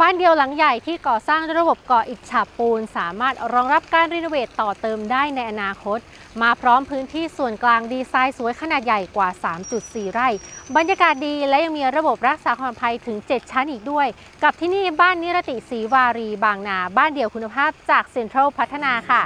บ้านเดียวหลังใหญ่ที่ก่อสร้างด้วยระบบก่ออิฐฉาบปูน สามารถรองรับการรีโนเวทต่อเติมได้ในอนาคต มาพร้อมพื้นที่ส่วนกลางดีไซน์สวยขนาดใหญ่กว่า 3.4 ไร่ บรรยากาศดีและยังมีระบบรักษาความปลอดภัยถึง 7 ชั้นอีกด้วย กับที่นี่บ้านนิรติศรีวารีบางนา บ้านเดี่ยวคุณภาพจากเซ็นทรัลพัฒนาค่ะ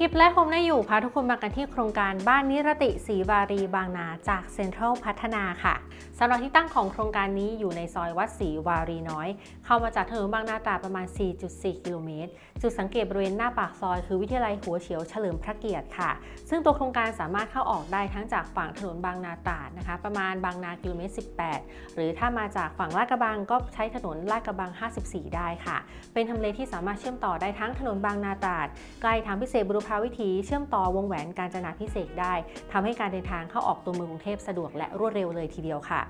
กิฟและโฮมได้อยู่พาทุกคนมากันที่โครงการบ้านนิรติศรีวารีบางนาจากเซ็นทรัลพัฒนาค่ะสำหรับที่ตั้งของโครงการนี้อยู่ในซอยวัดศรีวารีน้อย เข้ามาจากถนนบางนาตราประมาณ 4.4 กิโลเมตร จุดสังเกตบริเวณหน้าปากซอยคือวิทยาลัยหัวเฉียวเฉลิมพระเกียรติค่ะ ซึ่งตัวโครงการสามารถเข้าออกได้ทั้งจากฝั่งถนนบางนาตราดนะคะ ประมาณบางนากิโลเมตร 18 หรือถ้ามาจากฝั่งลาดกระบังก็ใช้ถนนลาดกระบัง 54 ได้ค่ะ เป็นทำเลที่สามารถเชื่อมต่อได้ทั้งถนนบางนาตราดใกล้ทางพิเศษบุรพาวิถีเชื่อมต่อวงแหวนการจนาพิเศษได้ทำให้การเดินทางเข้าออกตัวเมืองกรุงเทพสะดวกและรวดเร็วเลยทีเดียวค่ะ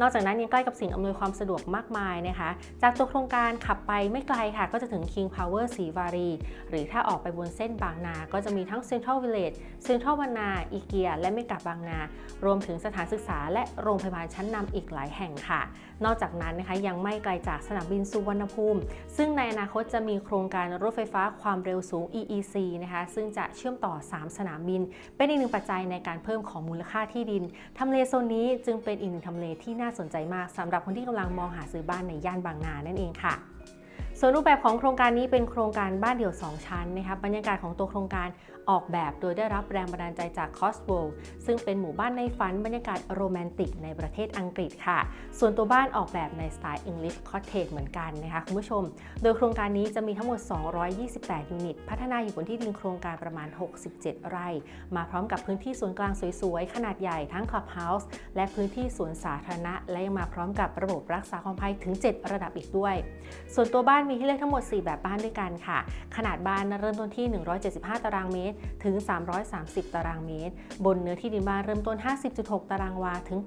นอกจากนั้นยังใกล้กับสิ่งอำนวยความสะดวกมากมายนะคะ จากตัวโครงการขับไปไม่ไกลค่ะ ก็จะถึง King Power ศรีวารี หรือถ้าออกไปบนเส้นบางนา ก็จะมีทั้ง Central Village Central บางนาอีเกีย และเมกะบางนา รวมถึงสถานศึกษา และโรงพยาบาลชั้นนำอีกหลายแห่งค่ะ นอกจากนั้นนะคะยังไม่ไกลจากสนามบินสุวรรณภูมิ ซึ่งในอนาคตจะมีโครงการรถไฟฟ้าความเร็วสูง EEC นะคะซึ่งจะเชื่อมต่อ 3 สนามบิน เป็นอีกหนึ่งปัจจัยในการเพิ่มของมูลค่าที่ดินทำเลโซนนี้จึงเป็นอีกหนึ่งทำเลที่น่าสนใจมากสำหรับคนที่กำลังมองหาซื้อบ้านในย่านบางนานั่นเองค่ะส่วนรูปแบบของโครงการนี้เป็นโครงการบ้านเดี่ยว 2 ชั้นนะคะบรรยากาศของตัวโครงการ ออกแบบโดยได้รับแรงบันดาลใจจาก c o s w o r l d ซึ่งเป็นหมู่บ้านในฝันบรรยากาศโรแมนติกในประเทศอังกฤษค่ะ ส่วนตัวบ้านออกแบบในสไตล์ English Cottage เหมือนกันนะคะคุณผู้ชม โดยโครงการนี้จะมีทั้งหมด 228 ยูนิต พัฒนาอยู่บนที่ดินโครงการประมาณ 67 ไร่ มาพร้อมกับพื้นที่ส่วนกลางสวยๆ ขนาดใหญ่ทั้ง Clubhouse และพื้นที่สวนสาธารณะ และยังมาพร้อมกับระบบรักษาความปลอดภัยถึง 7 ระดับอีกด้วย ส่วนตัวบ้านมีให้เลือกทั้งหมด 4 แบบบ้านด้วยกันค่ะ ขนาดบ้านเริ่มต้นที่ 175 ตารางเมตรถึง 330 ตารางเมตร บนเนื้อที่ดินบ้านเริ่มต้น 50.6 ตารางวา ถึง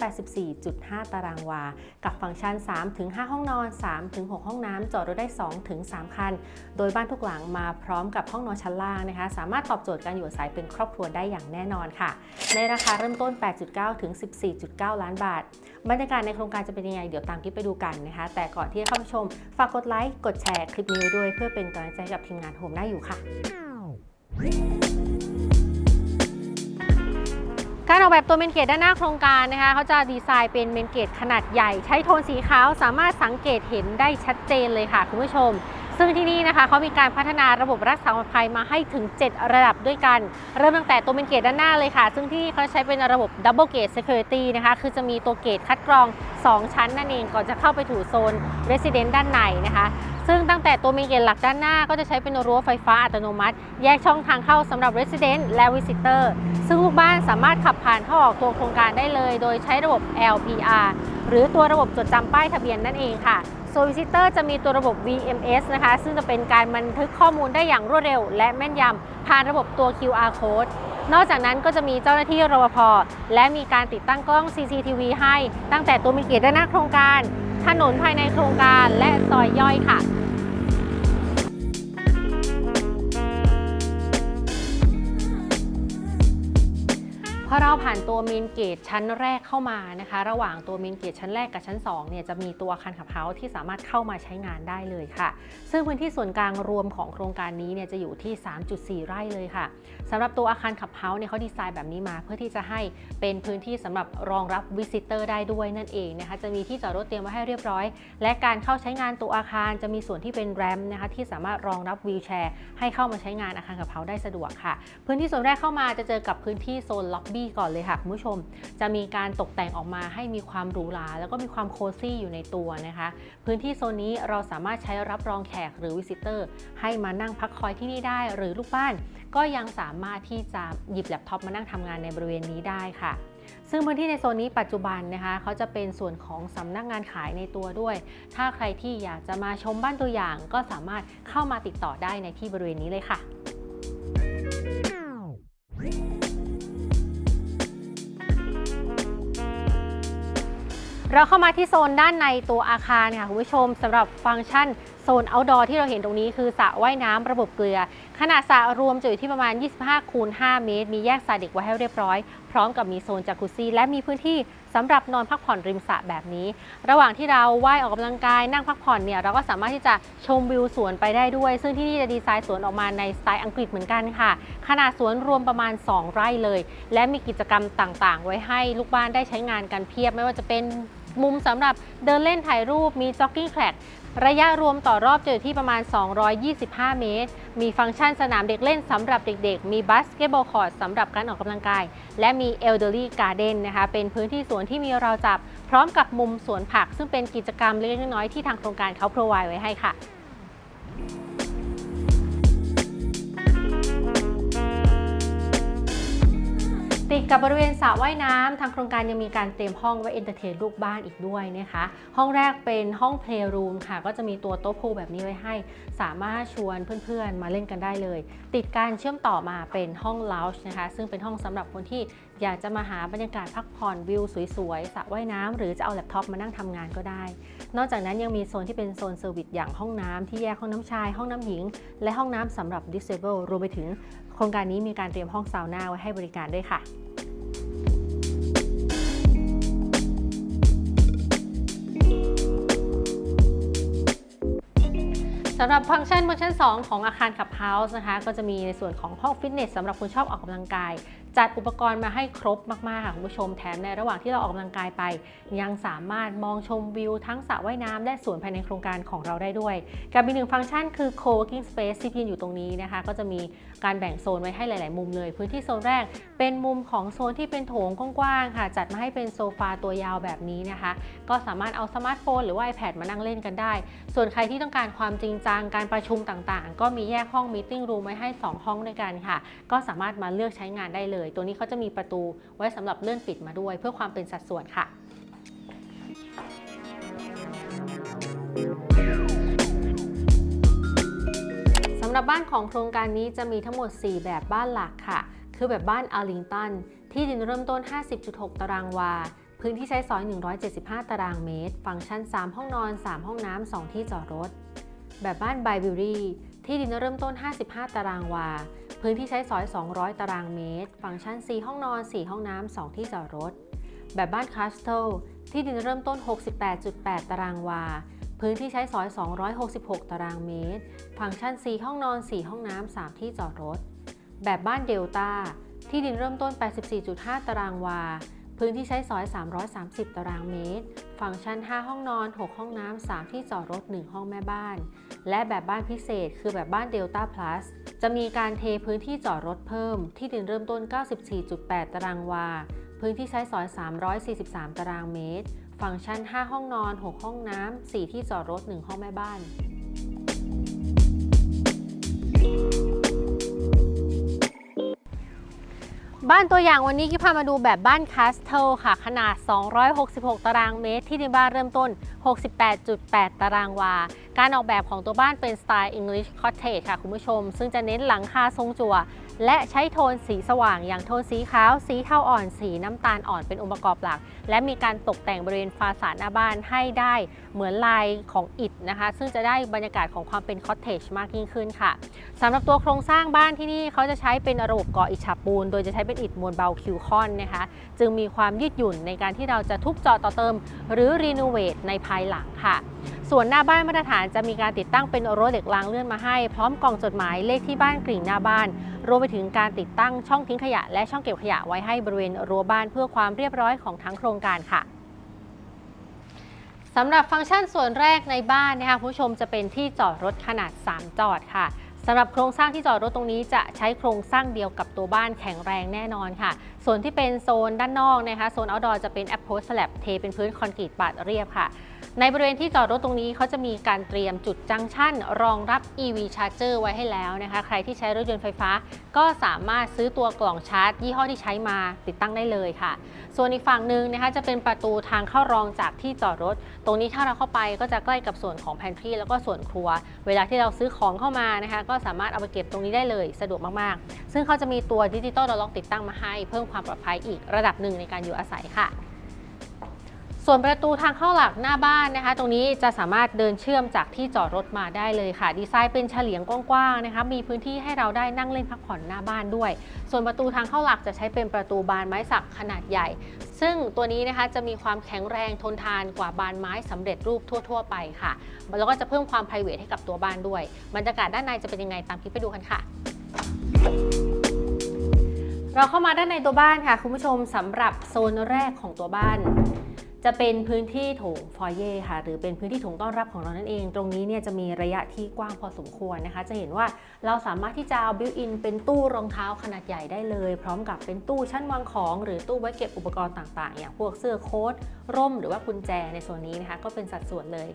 84.5 ตารางวา กับฟังก์ชัน 3-5 ห้องนอน 3-6 ห้องน้ำจอดรถได้ 2-3 คัน โดยบ้านทุกหลังมาพร้อมกับห้องนอนชั้นล่างนะคะ สามารถตอบโจทย์การอยู่อาศัยเป็นครอบครัวได้อย่างแน่นอนค่ะ ในราคาเริ่มต้น 8.9 ถึง 14.9 ล้านบาท บรรยากาศในโครงการจะเป็นยังไง เดี๋ยวตามคลิปไปดูกันนะคะ แต่ก่อนที่จะเข้าชม ฝากกดไลค์ กดแชร์คลิปนี้ด้วยเพื่อเป็นกำลังใจกับทีมงานโฮมได้อยู่ค่ะ การออกแบบตัวเมนเกตด้านหน้าโครงการนะคะเขาจะดีไซน์เป็นเมนเกตขนาดใหญ่ ใช้โทนสีขาวสามารถสังเกตเห็นได้ชัดเจนเลยค่ะคุณผู้ชม ซึ่งที่นี่นะคะเขามีการพัฒนาระบบรักษาความปลอดภัยมาให้ถึง 7 ระดับด้วยกัน เริ่มตั้งแต่ตัวเมนเกตด้านหน้าเลยค่ะ ซึ่งที่นี่เขาใช้เป็นระบบ Double Gate Security นะคะคือจะมีตัวเกตคัดกรอง 2 ชั้นนั่นเองก่อนจะเข้าไปถูโซน Resident ด้านในนะคะ ซึ่งตั้งแต่ตัวเมนเกตหลักด้านหน้าก็จะใช้เป็นรั้วไฟฟ้าอัตโนมัติ แยกช่องทางเข้าสำหรับ Resident และ Visitor ซึ่งลูกบ้านสามารถขับผ่านเข้าออกตัวโครงการได้เลย โดยใช้ระบบ LPR หรือตัวระบบจดจำป้ายทะเบียนนั่นเองค่ะโซวิซิเตอร์จะมีตัวระบบ VMS นะคะ ซึ่งจะเป็นการบันทึกข้อมูลได้อย่างรวดเร็ว และแม่นยำผ่านระบบตัว QR code นอกจากนั้นก็จะมีเจ้าหน้าที่รปภและมีการติดตั้งกล้อง CCTV ให้ ตั้งแต่ตัวมีเกียรติด้านหน้าโครงการ ถนนภายในโครงการและซอยย่อยค่ะ เราผ่านตัวเมนเกตชั้นแรกเข้ามานะคะ ระหว่างตัวเมนเกตชั้นแรกกับชั้น2เนี่ยจะมีตัวอาคารขับเฮาส์ที่สามารถเข้ามาใช้งานได้เลยค่ะ ซึ่งพื้นที่ส่วนกลางรวมของโครงการนี้เนี่ยจะอยู่ที่ 3.4 ไร่เลยค่ะสำหรับตัวอาคารขับเฮาส์เนี่ยเขาดีไซน์แบบนี้มา เพื่อที่จะให้เป็นพื้นที่สำหรับรองรับวิสิเตอร์ได้ด้วยนั่นเองนะคะจะมีที่จอดรถเตรียมไว้ให้เรียบร้อย และการเข้าใช้งานตัวอาคารจะมีส่วนที่เป็นแรมนะคะที่สามารถรองรับวีลแชร์ให้เข้ามาใช้งานอาคารขับเฮาส์ได้สะดวกค่ะ พื้นที่ส่วนแรกเข้ามาจะเจอกับพื้นที่โซนล็อบบี้ก่อนเลยค่ะคุณผู้ชม จะมีการตกแต่งออกมาให้มีความหรูหราแล้วก็มีความโคซี่อยู่ในตัวนะคะ พื้นที่โซนนี้เราสามารถใช้รับรองแขกหรือวิสิเตอร์ ให้มานั่งพักคอยที่นี่ได้ หรือลูกบ้าน ก็ยังสามารถที่จะหยิบแล็ปท็อปมานั่งทำงานในบริเวณนี้ได้ค่ะซึ่งพื้นที่ในโซนนี้ปัจจุบันนะคะเขาจะเป็นส่วนของสำนักงานขายในตัวด้วย ถ้าใครที่อยากจะมาชมบ้านตัวอย่าง ก็สามารถเข้ามาติดต่อได้ในที่บริเวณนี้เลยค่ะ เราเข้ามาที่โซนด้านในตัวอาคารค่ะคุณผู้ชมสำหรับฟังก์ชันโซน outdoor ที่เราเห็นตรงนี้คือสระว่ายน้ำระบบเกลือ ขนาดสระรวมจะอยู่ที่ประมาณ 25 คูณ 5 เมตร มีแยกสระเด็กไว้ให้เรียบร้อย พร้อมกับมีโซนจากุซี่และมีพื้นที่สำหรับนอนพักผ่อนริมสระแบบนี้ ระหว่างที่เราว่ายออกกำลังกายนั่งพักผ่อนเนี่ยเราก็สามารถที่จะชมวิวสวนไปได้ด้วย ซึ่งที่นี่จะดีไซน์สวนออกมาในสไตล์อังกฤษเหมือนกันค่ะ ขนาดสวนรวมประมาณ 2 ไร่เลย และมีกิจกรรมต่างๆ ไว้ให้ลูกบ้านได้ใช้งานกันเพียบไม่ว่าจะเป็น มุมสำหรับเดินเล่นถ่ายรูปมีจ็อกกิ้งแ a กระยะรวมต่อรอบจะอยู่ที่ประมาณ 225 เมตร มีฟังก์ชันสนามเด็กเล่นสำหรับเด็กๆ มีบาสเกตบอลคอร์ตสำหรับการออกกำลังกาย และมี Elderly Garden นะคะ เป็นพื้นที่สวนที่มีเราวจับ พร้อมกับมุมสวนผัก ซึ่งเป็นกิจกรรมเล็กๆน้อยๆที่ทางโครงการเขาพรอไวไว้ให้ค่ะ ติดกับบริเวณสระว่ายน้ำทางโครงการยังมีการเตรียมห้องไว้เอนเตอร์เทนลูกบ้านอีกด้วยนะคะ ห้องแรกเป็นห้องเพลย์รูมค่ะ ก็จะมีตัวโต๊ะพูลแบบนี้ไว้ให้ สามารถชวนเพื่อนๆ มาเล่นกันได้เลย ติดการเชื่อมต่อมาเป็นห้องล o ว g e นะคะ ซึ่งเป็นห้องสำหรับคนที่อยากจะมาหาบรรยากาศพักผ่อนวิวสวยๆสระว่ายน้ำหรือจะเอาแล็ปท็อปมานั่งทำงานก็ได้ นอกจากนั้นยังมีโซนที่เป็นโซนเซอร์วิสอย่างห้องน้ำที่แยกห้องน้ำชาย ห้องน้ำหญิง และห้องน้ำสำหรับ disable รวมไปถึง ครงการนี้มีการเตรียมห้องซาวน่าไว้ให้บริการด้วยค่ะสำหรับฟังก์ชันบนชั้น2 ของอาคารขับเฮาส์นะคะ ก็จะมีในส่วนของห้องฟิตเนสสำหรับคนชอบออกกำลังกายจัดอุปกรณ์มาให้ครบมากๆค่ะคุณผู้ชมแถมในระหว่างที่เราออกกำลังกายไป ยังสามารถมองชมวิวทั้งสระว่ายน้ำและสวนภายในโครงการของเราได้ด้วย กับอีกหนึ่งฟังก์ชันคือ co-working space ที่ยืนอยู่ตรงนี้นะคะ ก็จะมีการแบ่งโซนไว้ให้หลาย ๆ มุมเลย พื้นที่โซนแรกเป็นมุมของโซนที่เป็นโถงกว้างๆค่ะ จัดมาให้เป็นโซฟาตัวยาวแบบนี้นะคะ ก็สามารถเอาสมาร์ทโฟนหรือว่า iPad มานั่งเล่นกันได้ ส่วนใครที่ต้องการความจริงจังการประชุมต่างๆ ก็มีแยกห้องมีติ้งรูมไว้ให้ 2 ห้องด้วยกันค่ะ ก็สามารถมาเลือกใช้งานได้เลยตัวนี้เขาจะมีประตูไว้สำหรับเลื่อนปิดมาด้วย เพื่อความเป็นสัดส่วนค่ะสำหรับบ้านของโครงการนี้จะมีทั้งหมด 4 แบบบ้านหลักค่ะ คือแบบบ้านอาร์ลิงตัน ที่ดินเริ่มต้น 50.6 ตารางวา พื้นที่ใช้สอย 175 ตารางเมตร ฟังก์ชัน 3 ห้องนอน 3 ห้องน้ำ 2 ที่จอดรถ แบบบ้านไบบิวรี่ ที่ดินเริ่มต้น 55 ตารางวา พื้นที่ใช้สอย 200 ตารางเมตร ฟังก์ชัน 4 ห้องนอน 4 ห้องน้ำ 2 ที่จอดรถ แบบบ้านคาสเทลที่ดินเริ่มต้น 68.8 ตารางวา พื้นที่ใช้สอย 266 ตารางเมตร ฟังก์ชัน 4 ห้องนอน 4 ห้องน้ำ 3 ที่จอดรถ แบบบ้านเดลต้าที่ดินเริ่มต้น 84.5 ตารางวา พื้นที่ใช้สอย 330 ตารางเมตรฟังก์ชัน5 ห้องนอน 6 ห้องน้ำ 3 ที่จอดรถ 1 ห้องแม่บ้าน และแบบบ้านพิเศษ คือแบบบ้านเดลต้าพลัสจะมีการเทพื้นที่จอดรถเพิ่ม ที่ดินเริ่มต้น 94.8 ตารางวา พื้นที่ใช้สอย 343 ตารางเมตรฟังก์ชัน5 ห้องนอน 6 ห้องน้ำ 4 ที่จอดรถ 1 ห้องแม่บ้าน บ้านตัวอย่างวันนี้กิ๊พามาดูแบบบ้านคาสเทลค่ะ ขนาด 266 ตารางเมตร ที่ดินบ้านเริ่มต้น 68.8 ตารางวา การออกแบบของตัวบ้านเป็นสไตล์ English Cottage ค่ะคุณผู้ชม ซึ่งจะเน้นหลังคาทรงจั่ว และใช้โทนสีสว่าง อย่างโทนสีขาว สีเทาอ่อน สีน้ำตาลอ่อนเป็นองค์ประกอบหลัก และมีการตกแต่งบริเวณฟาสาดหน้าบ้านให้ได้เหมือนลายของอิฐนะคะ ซึ่งจะได้บรรยากาศของความเป็นคอ t เทจมากยิ่งขึ้นค่ะสำหรับตัวโครงสร้างบ้านที่นี่เขาจะใช้เป็นระบบก่ออิฐฉาบปูน โดยจะใช้เป็นอิฐมวลเบาคิวคอนนะคะ จึงมีความยืดหยุ่นในการที่เราจะทุบเจาะต่อเติม หรือรีโนเวทในภายหลังค่ะ ส่วนหน้าบ้านมาตรฐานจะมีการติดตั้งเป็นรั้วเหล็กรางเลื่อนมาให้ พร้อมกล่องจดหมายเลขที่บ้านกริ่งหน้าบ้าน รวมไปถึงการติดตั้งช่องทิ้งขยะ และช่องเก็บขยะไว้ให้บริเวณรั้วบ้านเพื่อความเรียบร้อยของทั้งโครงการค่ะสำหรับฟังก์ชันส่วนแรกในบ้านนะคะผู้ชมจะเป็นที่จอดรถขนาด 3 จอดค่ะสำหรับโครงสร้างที่จอดรถตรงนี้จะใช้โครงสร้างเดียวกับตัวบ้านแข็งแรงแน่นอนค่ะ ส่วนที่เป็นโซนด้านนอกนะคะโซน outdoor จะเป็น approach slab เทเป็นพื้นคอนกรีตปาดเรียบค่ะ ในบริเวณที่จอดรถตรงนี้เขาจะมีการเตรียมจุดจังชั่น รองรับ EV Charger ไว้ให้แล้วนะคะ ใครที่ใช้รถยนต์ไฟฟ้า ก็สามารถซื้อตัวกล่องชาร์จ ยี่ห้อที่ใช้มาติดตั้งได้เลยค่ะ ส่วนอีกฝั่งหนึ่งนะคะจะเป็นประตูทางเข้ารองจากที่จอดรถ ตรงนี้ถ้าเราเข้าไปก็จะใกล้กับส่วนของ pantry แล้วก็ส่วนครัว เวลาที่เราซื้อของเข้ามานะคะก็สามารถเอาไปเก็บตรงนี้ได้เลย สะดวกมากๆ ซึ่งเขาจะมีตัวดิจิตอลล็อกติดตั้งมาให้ เพิ่มความปลอดภัยอีกระดับหนึ่งในการอยู่อาศัยค่ะ ส่วนประตูทางเข้าหลักหน้าบ้านนะคะ ตรงนี้จะสามารถเดินเชื่อมจากที่จอดรถมาได้เลยค่ะ ดีไซน์เป็นเฉลียงกว้างๆนะคะมีพื้นที่ให้เราได้นั่งเล่นพักผ่อนหน้าบ้านด้วย ส่วนประตูทางเข้าหลักจะใช้เป็นประตูบานไม้สักขนาดใหญ่ ซึ่งตัวนี้นะคะจะมีความแข็งแรงทนทานกว่าบานไม้สำเร็จรูปทั่ว ๆ ไปค่ะแล้วก็จะเพิ่มความ p r i v a t ให้กับตัวบ้านด้วยบรรยากาศด้านในจะเป็นยังไงตามคลิปไปดูกันค่ะเราเข้ามาด้านในตัวบ้านค่ะ คุณผู้ชมสำหรับโซนแรกของตัวบ้าน จะเป็นพื้นที่โถงฟอยเย่ค่ะ หรือเป็นพื้นที่โถงต้อนรับของเรานั่นเอง ตรงนี้เนี่ยจะมีระยะที่กว้างพอสมควรนะคะ จะเห็นว่าเราสามารถที่จะเอาบิวอินเป็นตู้รองเท้าขนาดใหญ่ได้เลย พร้อมกับเป็นตู้ชั้นวางของ หรือตู้ไว้เก็บอุปกรณ์ต่างๆ อย่างพวกเสื้อโค้ทร่มหรือว่ากุญแจในโซนนี้นะคะ ก็เป็นสัดส่วนเลย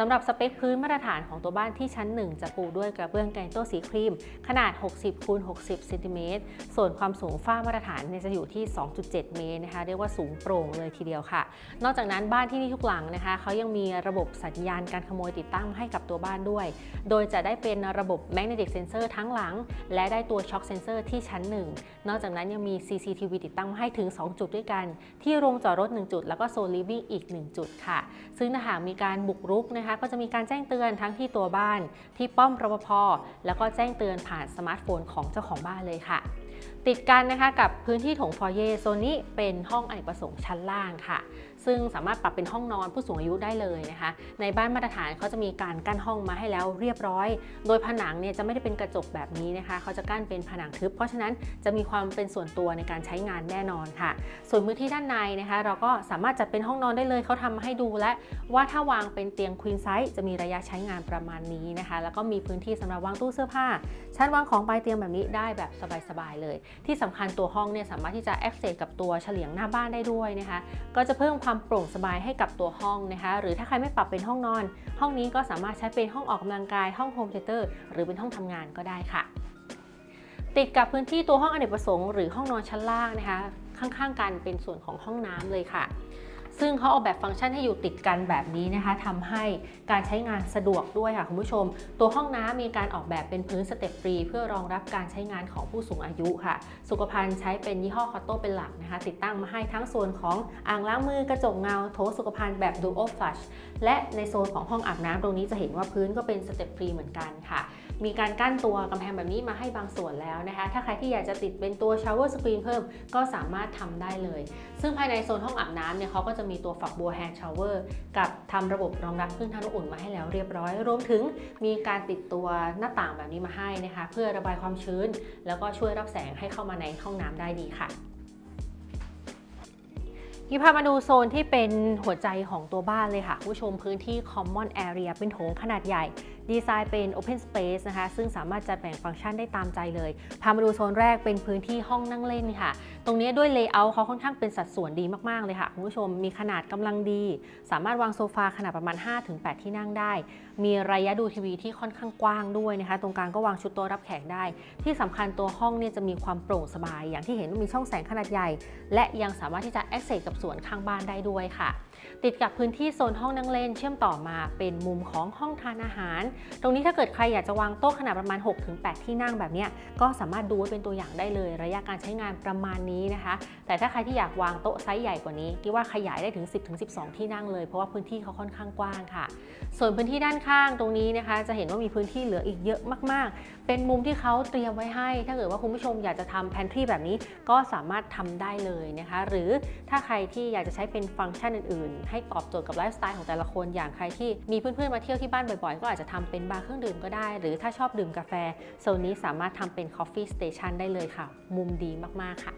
สำหรับสเปคพื้นมาตรฐานของตัวบ้านที่ชั้น 1 จะปูด้วยกระเบื้องแกนโตสีครีม ขนาด 60คูณ60เซนติเมตรส่วนความสูงฝ้ามาตรฐานเนี่ยจะอยู่ที่ 2.7 เมตรนะคะเรียกว่าสูงโปร่งเลยทีเดียวค่ะ นอกจากนั้นบ้านที่นี่ทุกหลังนะคะเขายังมีระบบสัญญาณการขโมยติดตั้งให้กับตัวบ้านด้วย โดยจะได้เป็นระบบ Magnetic Sensor ทั้งหลัง และได้ตัว Shock Sensor ที่ชั้น 1 นอกจากนั้นยังมี CCTV ติดตั้งมาให้ถึง 2 จุดด้วยกัน ที่โรงจอดรถ 1 จุด แล้วก็โซน Living อีก 1 จุดค่ะ ซึ่งถ้าหากมีการบุกรุกนะคะ ก็จะมีการแจ้งเตือนทั้งที่ตัวบ้านที่ป้อมรปภแล้วก็แจ้งเตือนผ่านสมาร์ทโฟนของเจ้าของบ้านเลยค่ะ ติดกันนะคะกับพื้นที่ถงฟอยเย่โซนนี้เป็นห้องอเนกประสงค์ชั้นล่างค่ะ ซึ่งสามารถปรับเป็นห้องนอนผู้สูงอายุได้เลยนะคะ ในบ้านมาตรฐานเขาจะมีการกั้นห้องมาให้แล้วเรียบร้อย โดยผนังเนี่ยจะไม่ได้เป็นกระจกแบบนี้นะคะ เขาจะกั้นเป็นผนังทึบ เพราะฉะนั้นจะมีความเป็นส่วนตัวในการใช้งานแน่นอนค่ะ ส่วนพื้นที่ด้านในนะคะ เราก็สามารถจัดเป็นห้องนอนได้เลยเขาทำมาให้ดูและว่าถ้าวางเป็นเตียงควีนไซส์จะมีระยะใช้งานประมาณนี้นะคะ แล้วก็มีพื้นที่สำหรับวางตู้เสื้อผ้า ชั้นวางของปลายเตียงแบบนี้ได้แบบสบายๆเลย ที่สำคัญตัวห้องเนี่ยสามารถที่จะ access กับตัวเฉลียงหน้าบ้านได้ด้วยนะคะ ก็จะเพิ่มความโปร่งสบายให้กับตัวห้องนะคะ หรือถ้าใครไม่ปรับเป็นห้องนอน ห้องนี้ก็สามารถใช้เป็นห้องออกกำลังกายห้องโฮมเทเตอร์หรือเป็นห้องทำงานก็ได้ค่ะ ติดกับพื้นที่ตัวห้องอเนกประสงค์หรือห้องนอนชั้นล่างนะคะ ข้างๆกันเป็นส่วนของห้องน้ำเลยค่ะ ซึ่งเขาออกแบบฟังก์ชันให้อยู่ติดกันแบบนี้นะคะทำให้การใช้งานสะดวกด้วยค่ะคุณผู้ชม ตัวห้องน้ำมีการออกแบบเป็นพื้นสเต็ปฟรี เพื่อรองรับการใช้งานของผู้สูงอายุค่ะ สุขภัณฑ์ใช้เป็นยี่ห้อคอตโต้เป็นหลักนะคะ ติดตั้งมาให้ทั้งโซนของอ่างล้างมือกระจกเงาโถสุขภัณฑ์แบบ Dual Flush และในโซนของห้องอาบน้ำตรงนี้จะเห็นว่าพื้นก็เป็นสเต็ปฟรีเหมือนกันค่ะ มีการกั้นตัวกำแพงแบบนี้มาให้บางส่วนแล้วนะคะ ถ้าใครที่อยากจะติดเป็นตัวชาวเวอร์สกรีนเพิ่มก็สามารถทำได้เลย ซึ่งภายในโซนห้องอาบน้ำเนี่ยเขาก็จะมีตัวฝักบัวแฮนด์ชาวเวอร์กับทำระบบรองรับคลื่นทางน้ำอุ่นมาให้แล้วเรียบร้อย รวมถึงมีการติดตัวหน้าต่างแบบนี้มาให้นะคะ เพื่อระบายความชื้น แล้วก็ช่วยรับแสงให้เข้ามาในห้องน้ำได้ดีค่ะนี่พามาดูโซนที่เป็นหัวใจของตัวบ้านเลยค่ะ ผู้ชมพื้นที่ common area เป็นโถงขนาดใหญ่ ดีไซน์เป็น open space นะคะ ซึ่งสามารถจัดแบ่งฟังก์ชันได้ตามใจเลย พามาดูโซนแรกเป็นพื้นที่ห้องนั่งเล่นค่ะ ตรงนี้ด้วย layout เขาค่อนข้างเป็นสัดส่วนดีมาก ๆ เลยค่ะ คุณผู้ชมมีขนาดกำลังดี สามารถวางโซฟาขนาดประมาณ 5-8 ที่นั่งได้ มีระยะดูทีวีที่ค่อนข้างกว้างด้วยนะคะ ตรงกลางก็วางชุดโต๊ะรับแขกได้ ที่สำคัญตัวห้องเนี่ยจะมีความโปร่งสบาย อย่างที่เห็นมีช่องแสงขนาดใหญ่ และยังสามารถที่จะ access กับสวนข้างบ้านได้ด้วยค่ะ ติดกับพื้นที่โซนห้องนั่งเล่นเชื่อมต่อมาเป็นมุมของห้องทานอาหาร ตรงนี้ถ้าเกิดใครอยากจะวางโต๊ะขนาดประมาณ 6-8 ที่นั่งแบบเนี้ยก็สามารถดูไว้เป็นตัวอย่างได้เลย ระยะการใช้งานประมาณนี้นะคะ แต่ถ้าใครที่อยากวางโต๊ะไซส์ใหญ่กว่านี้คิดว่าขยายได้ถึง 10-12 ที่นั่งเลยเพราะว่าพื้นที่เขาค่อนข้างกว้างค่ะ ส่วนพื้นที่ด้านข้างตรงนี้นะคะ จะเห็นว่ามีพื้นที่เหลืออีกเยอะมาก ๆ เป็นมุมที่เขาเตรียมไว้ให้ ถ้าเกิดว่าคุณผู้ชมอยากจะทำแพนทรีแบบนี้ก็สามารถทำได้เลยนะคะ หรือถ้าใครที่อยากจะใช้เป็นฟังก์ชันอื่นๆให้ตอบโจทย์กับไลฟ์สไตล์ของแต่ละคน อย่างใครที่มีเพื่อนๆมาเที่ยวที่บ้านบ่อยๆ ก็อาจจะทำเป็นบาร์เครื่องดื่มก็ได้ หรือถ้าชอบดื่มกาแฟโซนนี้สามารถทำเป็น Coffee Station ได้เลยค่ะ มุมดีมากๆค่ะ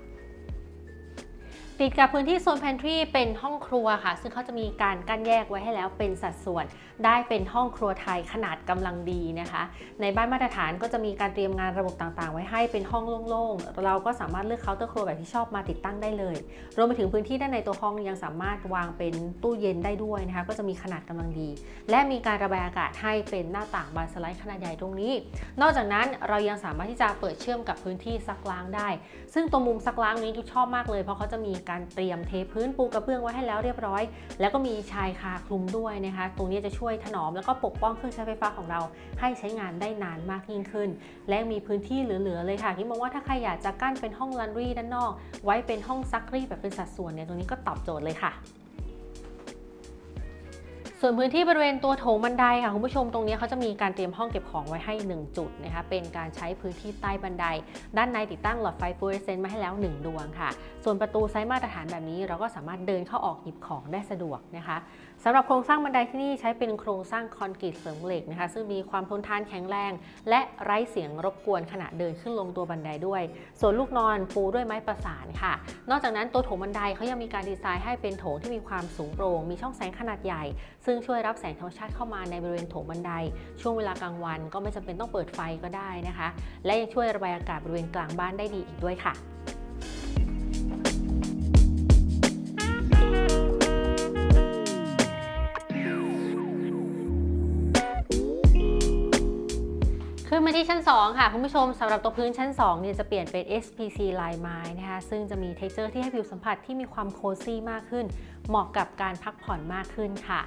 ติดกับพื้นที่โซน pantry เป็นห้องครัวค่ะ ซึ่งเขาจะมีการกั้นแยกไว้ให้แล้วเป็นสัดส่วน ได้เป็นห้องครัวไทยขนาดกำลังดีนะคะ ในบ้านมาตรฐานก็จะมีการเตรียมงานระบบต่างๆ ไว้ให้เป็นห้องโล่งๆ เราก็สามารถเลือกเคาน์เตอร์ครัวแบบที่ชอบมาติดตั้งได้เลย รวมไปถึงพื้นที่ด้านในตัวห้องยังสามารถวางเป็นตู้เย็นได้ด้วยนะคะ ก็จะมีขนาดกำลังดี และมีการระบายอากาศให้เป็นหน้าต่างบานสไลด์ขนาดใหญ่ตรงนี้ นอกจากนั้นเรายังสามารถที่จะเปิดเชื่อมกับพื้นที่ซักล้างได้ ซึ่งตรงมุมซักล้างนี้ทุกชอบมากเลย เพราะเขาจะมีการเตรียมเทพื้นปูกระเบื้องไว้ให้แล้วเรียบร้อย แล้วก็มีชายคาคลุมด้วยนะคะ ตรงนี้จะช่วยถนอม แล้วก็ปกป้องเครื่องใช้ไฟฟ้าของเราให้ใช้งานได้นานมากยิ่งขึ้น และมีพื้นที่เหลือๆเลยค่ะที่มองว่าถ้าใครอยากจะกั้นเป็นห้องลันรีด้านนอก ไว้เป็นห้องซักรีดแบบเป็นสัดส่วนเนี่ยตรงนี้ก็ตอบโจทย์เลยค่ะส่วนพื้นที่บริเวณตัวโถงบันไดค่ะคุณผู้ชมตรงนี้เขาจะมีการเตรียมห้องเก็บของไว้ให้ 1 จุดนะคะเป็นการใช้พื้นที่ใต้บันได ด้านในติดตั้งหลอดไฟฟลูออเรสเซนต์มาให้แล้ว 1 ดวงค่ะ ส่วนประตูไซส์มาตรฐานแบบนี้เราก็สามารถเดินเข้าออกหยิบของได้สะดวกนะคะ สำหรับโครงสร้างบันไดที่นี่ใช้เป็นโครงสร้างคอนกรีตเสริมเหล็กนะคะ ซึ่งมีความทนทานแข็งแรง และไร้เสียงรบกวนขณะเดินขึ้นลงตัวบันไดด้วย ส่วนลูกนอนปูด้วยไม้ประสานค่ะ นอกจากนั้นตัวโถงบันไดเขายังมีการดีไซน์ให้เป็นโถงที่มีความสูงโปร่งมีช่องแสงขนาดใหญ่ ซึ่งช่วยรับแสงธรรมชาติเข้ามาในบริเวณโถงบันได ช่วงเวลากลางวันก็ไม่จำเป็นต้องเปิดไฟก็ได้นะคะ และยังช่วยระบายอากาศบริเวณกลางบ้านได้ดีอีกด้วยค่ะ นมาที่ชั้น 2 ค่ะ คุณผู้ชมสำหรับตัวพื้นชั้น2เนี่ยจะเปลี่ยนเป็น SPC ลายไม้นะคะซึ่งจะมีเท็กเจอร์ที่ให้ผิวสัมผัสที่มีความโคซี่มากขึ้น เหมาะกับการพักผ่อนมากขึ้นค่ะ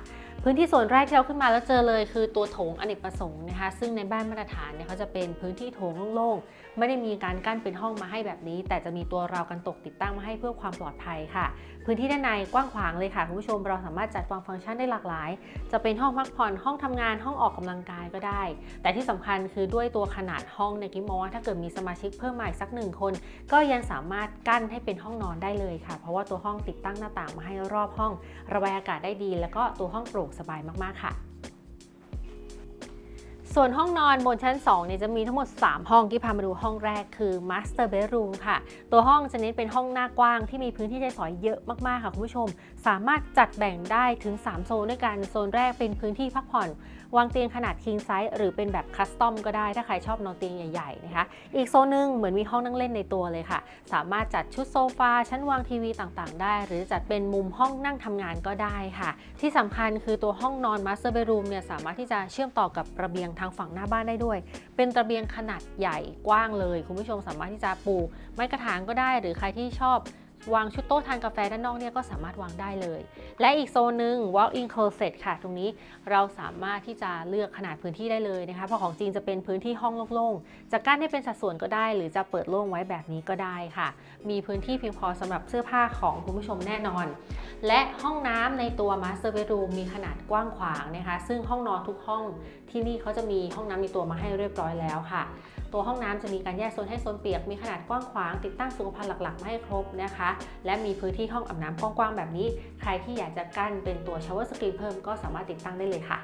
พื้นที่ส่วนแรกที่เราขึ้นมาแล้วเจอเลยคือตัวโถงอเนกประสงค์นะคะซึ่งในบ้านมาตรฐานเนี่ยเขาจะเป็นพื้นที่โถงโล่งๆไม่ได้มีการกั้นเป็นห้องมาให้แบบนี้ แต่จะมีตัวราวกันตกติดตั้งมาให้เพื่อความปลอดภัยค่ะ พื้นที่ด้านในกว้างขวางเลยค่ะคุณผู้ชมเราสามารถจัดวางฟังก์ชันได้หลากหลาย จะเป็นห้องพักผ่อนห้องทำงานห้องออกกำลังกายก็ได้ แต่ที่สำคัญคือด้วยตัวขนาดห้องเนี่ยกิ๊มมองว่าถ้าเกิดมีสมาชิกเพิ่มมาอีกสักหนึ่งคน ก็ยังสามารถกั้นให้เป็นห้องนอนได้เลยค่ะ เพราะว่าตัวห้องติดตั้งหน้าต่างมาให้รอบห้อง ระบายอากาศได้ดี แล้วก็ตัวห้องโปร่งสบายมากๆค่ะ ส่วนห้องนอนบนชั้น2เนี่ยจะมีทั้งหมด 3 ห้องที่พามาดูห้องแรกคือ Master Bedroom ค่ะ ตัวห้องจะเน้นเป็นห้องหน้ากว้างที่มีพื้นที่ใช้สอยเยอะมากๆค่ะคุณผู้ชม สามารถจัดแบ่งได้ถึง 3 โซนด้วยกัน โซนแรกเป็นพื้นที่พักผ่อน วางเตียงขนาด king size หรือเป็นแบบคัสตอมก็ได้ถ้าใครชอบนอนเตียงใหญ่ๆนะคะ อีกโซนหนึ่งเหมือนมีห้องนั่งเล่นในตัวเลยค่ะ สามารถจัดชุดโซฟาชั้นวางทีวีต่างๆ ได้ หรือจัดเป็นมุมห้องนั่งทำงานก็ได้ค่ะ ที่สำคัญคือตัวห้องนอน Master Bedroom เนี่ยสามารถที่จะเชื่อมต่อกับระเบียงทางฝั่งหน้าบ้านได้ด้วย เป็นระเบียงขนาดใหญ่กว้างเลย คุณผู้ชมสามารถที่จะปลูกไม้กระถางก็ได้ หรือใครที่ชอบ วางชุดโต๊ะทานกาแฟด้านนอกเนี่ยก็สามารถวางได้เลย และอีกโซนหนึ่ง walk-in closet ค่ะ ตรงนี้เราสามารถที่จะเลือกขนาดพื้นที่ได้เลยนะคะ เพราะของจริงจะเป็นพื้นที่ห้องโล่งๆ จะกั้นให้เป็นสัดส่วนก็ได้ หรือจะเปิดโล่งไว้แบบนี้ก็ได้ค่ะ มีพื้นที่เพียงพอสำหรับเสื้อผ้าของคุณผู้ชมแน่นอน และห้องน้ำในตัว Master Bedroom มีขนาดกว้างขวางนะคะ ซึ่งห้องนอนทุกห้องที่นี่เขาจะมีห้องน้ำในตัวมาให้เรียบร้อยแล้วค่ะ ตัวห้องน้ำจะมีการแยกโซนให้โซนเปียก มีขนาดกว้างขวาง ติดตั้งสุขภัณฑ์หลักๆมาให้ครบนะคะ และมีพื้นที่ห้องอาบน้ำกว้างๆแบบนี้ ใครที่อยากจะกั้นเป็นตัวชาวเวอร์สกรีนเพิ่มก็สามารถติดตั้งได้เลยค่ะ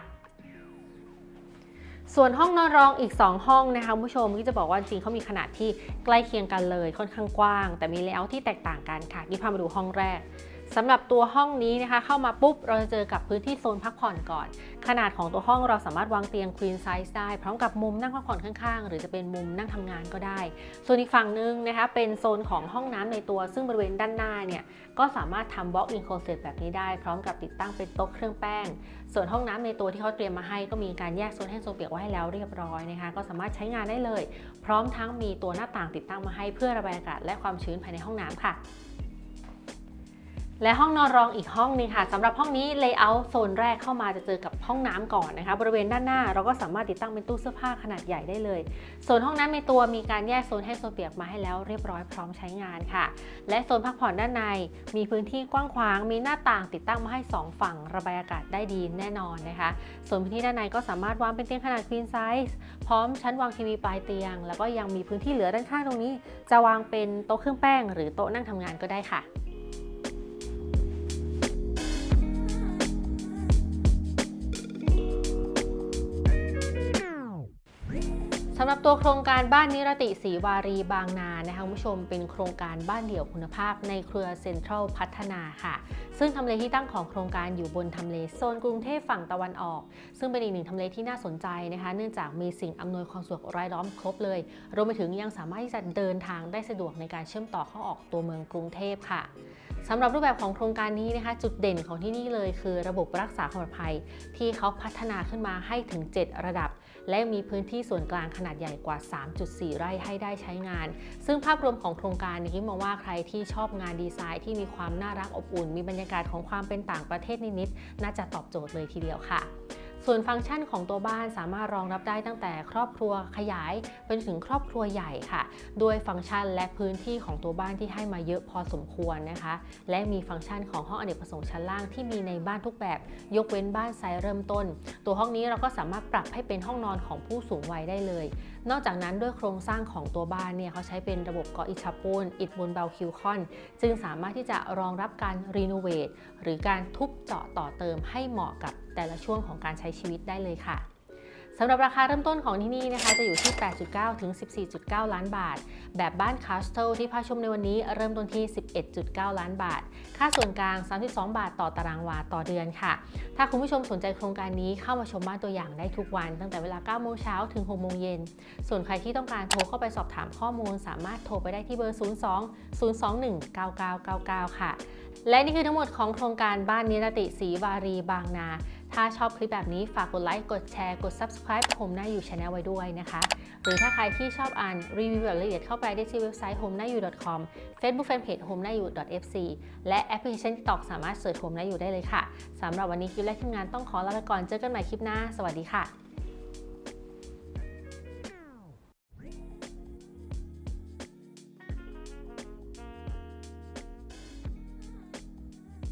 ส่วนห้องนอนรองอีก 2 ห้องนะคะผู้ชมที่จะบอกว่าจริงเขามีขนาดที่ใกล้เคียงกันเลยค่อนข้างกว้าง แต่มีเลเยอร์ที่แตกต่างกันค่ะนี่พามาดูห้องแรก สำหรับตัวห้องนี้นะคะเข้ามาปุ๊บเราจะเจอกับพื้นที่โซนพักผ่อนก่อน ขนาดของตัวห้องเราสามารถวางเตียง queen size ได้ พร้อมกับมุมนั่งพักผ่อนข้างๆ หรือจะเป็นมุมนั่งทำงานก็ได้ ส่วนอีกฝั่งหนึงนะคะเป็นโซนของห้องน้ำในตัวซึ่งบริเวณด้านหน้าเนี่ยก็สามารถทำ walk in closet แบบนี้ได้ พร้อมกับติดตั้งเป็นโต๊ะเครื่องแป้ง ส่วนห้องน้ำในตัวที่เขาเตรียมมาให้ก็มีการแยกโซนแห้งโซนเปียกไว้ให้แล้วเรียบร้อยนะคะก็สามารถใช้งานได้เลย พร้อมทั้งมีตัวหน้าต่างติดตั้งมาให้เพื่อระบายอากาศและความชื้นภายในห้องน้ำค่ะ และห้องนอนรองอีกห้องนึงค่ะสำหรับห้องนี้เลเยอร์โซนแรกเข้ามาจะเจอกับห้องน้ำก่อนนะคะ บริเวณด้านหน้าเราก็สามารถติดตั้งเป็นตู้เสื้อผ้าขนาดใหญ่ได้เลยส่วนห้องน้ำในตัวมีการแยกโซนให้โซนเปียกมาให้แล้วเรียบร้อยพร้อมใช้งานค่ะ และโซนพักผ่อนด้านใน มีพื้นที่กว้างขวาง มีหน้าต่างติดตั้งมาให้ 2 ฝั่งระบายอากาศได้ดีแน่นอนนะคะส่วนพื้นที่ด้านในก็สามารถวางเป็นเตียงขนาด queen size พร้อมชั้นวางทีวีปลายเตียง แล้วก็ยังมีพื้นที่เหลือด้านข้างตรงนี้ จะวางเป็นโต๊ะเครื่องแป้ง หรือโต๊ะนั่งทำงานก็ได้ค่ะ สำหรับตัวโครงการบ้านนิรติศรีวารีบางนานะคะคุณผู้ชมเป็นโครงการบ้านเดี่ยวคุณภาพในเครือเซ็นทรัลพัฒนาค่ะ ซึ่งทำเลที่ตั้งของโครงการอยู่บนทำเลโซนกรุงเทพฝั่งตะวันออก ซึ่งเป็นอีกหนึ่งทำเลที่น่าสนใจนะคะ เนื่องจากมีสิ่งอำนวยความสะดวกรายล้อมครบเลยรวมไปถึงยังสามารถที่จะเดินทางได้สะดวกในการเชื่อมต่อเข้าออกตัวเมืองกรุงเทพค่ะสำหรับรูปแบบของโครงการนี้นะคะ จุดเด่นของที่นี่เลยคือ ระบบรักษาความปลอดภัย ที่เขาพัฒนาขึ้นมาให้ถึง 7 ระดับ และมีพื้นที่ส่วนกลางขนาดใหญ่กว่า 3.4 ไร่ให้ได้ใช้งาน ซึ่งภาพรวมของโครงการนี้มองว่าใครที่ชอบงานดีไซน์ที่มีความน่ารักอบอุ่น มีบรรยากาศของความเป็นต่างประเทศนิดๆน่าจะตอบโจทย์เลยทีเดียวค่ะ ส่วนฟังก์ชันของตัวบ้านสามารถรองรับได้ตั้งแต่ครอบครัวขยายเป็นถึงครอบครัวใหญ่ค่ะ ด้วยฟังก์ชันและพื้นที่ของตัวบ้านที่ให้มาเยอะพอสมควรนะคะ และมีฟังก์ชันของห้องอเนกประสงค์ชั้นล่างที่มีในบ้านทุกแบบ ยกเว้นบ้านไซส์เริ่มต้น ตัวห้องนี้เราก็สามารถปรับให้เป็นห้องนอนของผู้สูงวัยได้เลย นอกจากนั้นด้วยโครงสร้างของตัวบ้านเนี่ยเขาใช้เป็นระบบก่ออิฐปูนอิฐบนเบาคิวคอน จึงสามารถที่จะรองรับการรีโนเวทหรือการทุบเจาะต่อเติมให้เหมาะกับแต่ละช่วงของการใช้ชีวิตได้เลยค่ะ สำหรับราคาเริ่มต้นของที่นี่นะคะจะอยู่ที่ 8.9 ถึง 14.9 ล้านบาท แบบบ้านคาสเทลที่พาชมในวันนี้เริ่มต้นที่ 11.9 ล้านบาท ค่าส่วนกลาง 32 บาทต่อตารางวาต่อเดือนค่ะ ถ้าคุณผู้ชมสนใจโครงการนี้เข้ามาชมบ้านตัวอย่างได้ทุกวันตั้งแต่เวลา 9 โมงเช้าถึง 6 โมงเย็น ส่วนใครที่ต้องการโทรเข้าไปสอบถามข้อมูล สามารถโทรไปได้ที่เบอร์ 02 021 9999 ค่ะ และนี่คือทั้งหมดของโครงการบ้านนิรติศรีวารีบางนา ถ้าชอบคลิปแบบนี้ฝากกดไลค์ กดแชร์ กด subscribe ผมหน้าอยู่ช anel ไว้ด้วยนะคะ หรือถ้าใครที่ชอบอ่านรีวิวแบบละเอียดเข้าไปได้ที่เว็บไซต์ home หน้าอยู่ .com Facebook Fanpage home หน้าอยู่ .fc และแอปพลิเคชัน TikTok สามารถเสิร์ช home หน้าอยู่ได้เลยค่ะ สำหรับวันนี้คิวและทีมงานต้องขอลาไปก่อน เจอกันใหม่คลิปหน้า สวัสดีค่ะ